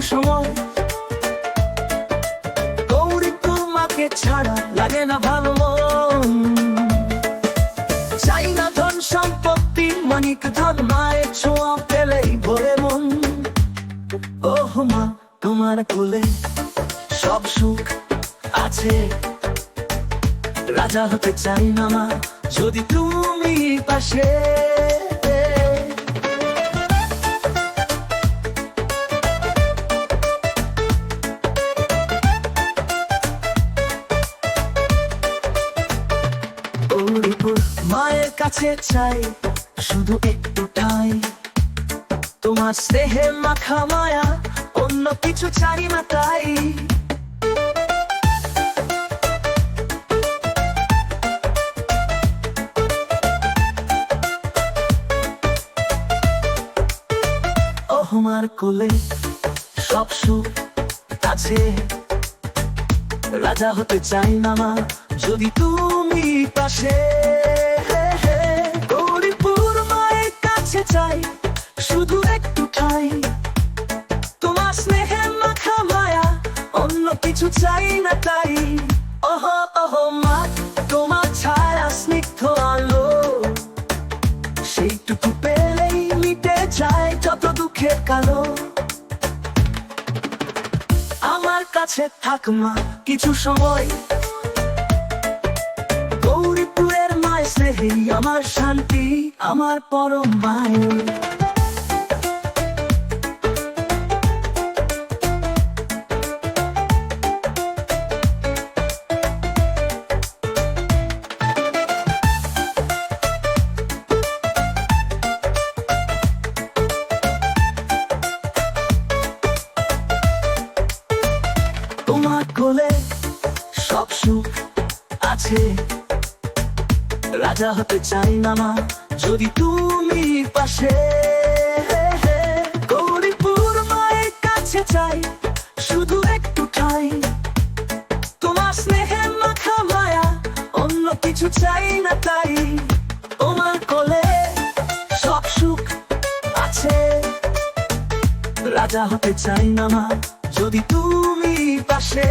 সময়। গৌরী তোমাকে ছাড়া লাগে না ভালো চাই না ধন সম্পত্তি, মানিক ধন, মায়ের ছোঁয়া পেলেই ভরে মন। ওহ মা, তোমার কোলে সব সুখ আছে। রাজা হতে চাই না মা, যদি তুমি পাশে। গৌরীপুর মায়ের কাছে চাই, শুধু তোমার স্নেহে মাখা মায়া, অন্য কিছু চাই না তাই। ওহমার কোলে সব সুখ আছে। রাজা হতে চাই না মা, যদি তুমি পাশে গৌরীপুর মায়ের কাছে চাই, শুধু একটু ঠাই। তোমার স্নেহে মাখা মায়া, অন্য কিছু চাই না তাই। ওহ ওহ মা, তোমার ছায়া স্নিগ্ধ আলো। সেইটুকু পেলেই মিটে যায় যত দুঃখের কালো। আমার কাছে থাক মা, কিছু সময়। গৌরীপুরের আমার শান্তি আমার পরম মায়। তোমার কোলে সব সুখ আছে। রাজা হতে চাই না মা, যদি তুমি পাশে। গৌরীপুর মায়ের কাছে চাই, শুধু একটু ঠাই। তোমার স্নেহে মাখা মায়া, অন্য কিছু চাই না তাই। তোমার কোলে সব সুখ আছে। রাজা হতে চাই না মা, যদি তুমি পাশে।